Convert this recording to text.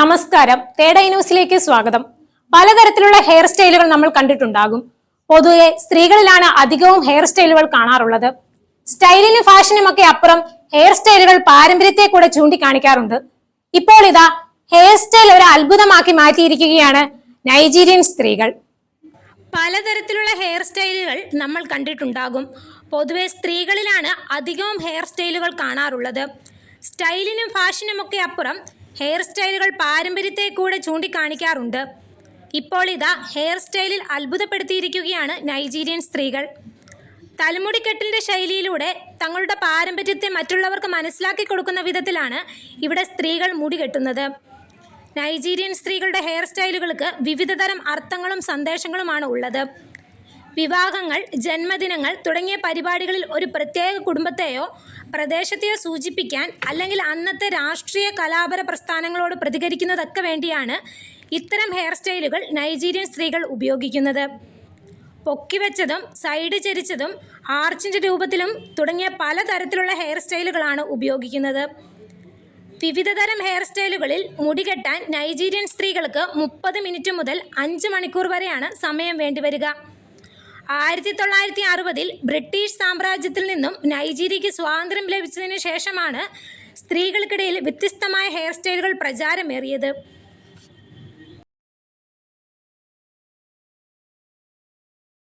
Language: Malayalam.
നമസ്കാരം. തേടൈ ന്യൂസിലേക്ക് സ്വാഗതം. പലതരത്തിലുള്ള ഹെയർ സ്റ്റൈലുകൾ നമ്മൾ കണ്ടിട്ടുണ്ടാകും. പൊതുവെ സ്ത്രീകളിലാണ് അധികവും ഹെയർ സ്റ്റൈലുകൾ കാണാറുള്ളത്. സ്റ്റൈലിനും ഫാഷനും ഒക്കെ അപ്പുറം ഹെയർ സ്റ്റൈലുകൾ പാരമ്പര്യത്തെ കൂടെ ചൂണ്ടിക്കാണിക്കാറുണ്ട്. ഇപ്പോൾ ഇതാ ഹെയർ സ്റ്റൈൽ ഒരു അത്ഭുതമാക്കി മാറ്റിയിരിക്കുകയാണ് നൈജീരിയൻ സ്ത്രീകൾ. പലതരത്തിലുള്ള ഹെയർ സ്റ്റൈലുകൾ നമ്മൾ കണ്ടിട്ടുണ്ടാകും. പൊതുവെ സ്ത്രീകളിലാണ് അധികവും ഹെയർ സ്റ്റൈലുകൾ കാണാറുള്ളത്. സ്റ്റൈലിനും ഫാഷനും ഒക്കെ അപ്പുറം ഹെയർ സ്റ്റൈലുകൾ പാരമ്പര്യത്തെ കൂടെ ചൂണ്ടിക്കാണിക്കാറുണ്ട്. ഇപ്പോൾ ഇതാ ഹെയർ സ്റ്റൈലിൽ അത്ഭുതപ്പെടുത്തിയിരിക്കുകയാണ് നൈജീരിയൻ സ്ത്രീകൾ. തലമുടിക്കെട്ടിന്റെ ശൈലിയിലൂടെ തങ്ങളുടെ പാരമ്പര്യത്തെ മറ്റുള്ളവർക്ക് മനസ്സിലാക്കി കൊടുക്കുന്ന വിധത്തിലാണ് ഇവിടെ സ്ത്രീകൾ മുടി കെട്ടുന്നത്. നൈജീരിയൻ സ്ത്രീകളുടെ ഹെയർ സ്റ്റൈലുകൾക്ക് വിവിധതരം അർത്ഥങ്ങളും സന്ദേശങ്ങളുമാണ് ഉള്ളത്. വിവാഹങ്ങൾ ജന്മദിനങ്ങൾ തുടങ്ങിയ പരിപാടികളിൽ ഒരു പ്രത്യേക കുടുംബത്തെയോ പ്രദേശത്തെയോ സൂചിപ്പിക്കാൻ അല്ലെങ്കിൽ അന്നത്തെ രാഷ്ട്രീയ കലാപര പ്രസ്ഥാനങ്ങളോട് പ്രതികരിക്കുന്നതൊക്കെ വേണ്ടിയാണ് ഇത്തരം ഹെയർ സ്റ്റൈലുകൾ നൈജീരിയൻ സ്ത്രീകൾ ഉപയോഗിക്കുന്നത്. പൊക്കിവെച്ചതും സൈഡ് ചരിച്ചതും ആർച്ചിന്റെ രൂപത്തിലും തുടങ്ങിയ പലതരത്തിലുള്ള ഹെയർ സ്റ്റൈലുകളാണ് ഉപയോഗിക്കുന്നത്. വിവിധതരം ഹെയർ സ്റ്റൈലുകളിൽ മുടി കെട്ടാൻ നൈജീരിയൻ സ്ത്രീകൾക്ക് മുപ്പത് മിനിറ്റ് മുതൽ അഞ്ച് മണിക്കൂർ വരെയാണ് സമയം വേണ്ടിവരിക. ആയിരത്തി തൊള്ളായിരത്തി അറുപതിൽ ബ്രിട്ടീഷ് സാമ്രാജ്യത്തിൽ നിന്നും നൈജീരിയയ്ക്ക് സ്വാതന്ത്ര്യം ലഭിച്ചതിന് ശേഷമാണ് സ്ത്രീകൾക്കിടയിൽ വ്യത്യസ്തമായ ഹെയർ സ്റ്റൈലുകൾ പ്രചാരമേറിയത്.